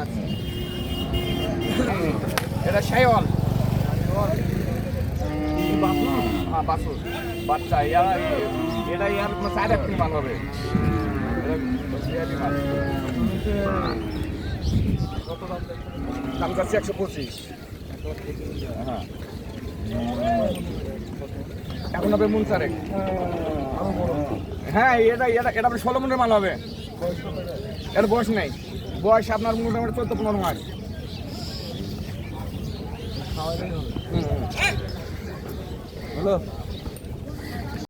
আচ্ছা। এটা শাইওয়াল। হ্যাঁ, বাসুর। এটা হবে। দাম যাচ্ছে একশো পঁচিশ। হ্যাঁ।, হ্যাঁ এটা এটা এটা ষোলো মনের মাল হবে। এর বয়স নাই। বয়স আপনার মোটামুটি চোদ্দ পনেরো মাস। হুম। হ্যালো।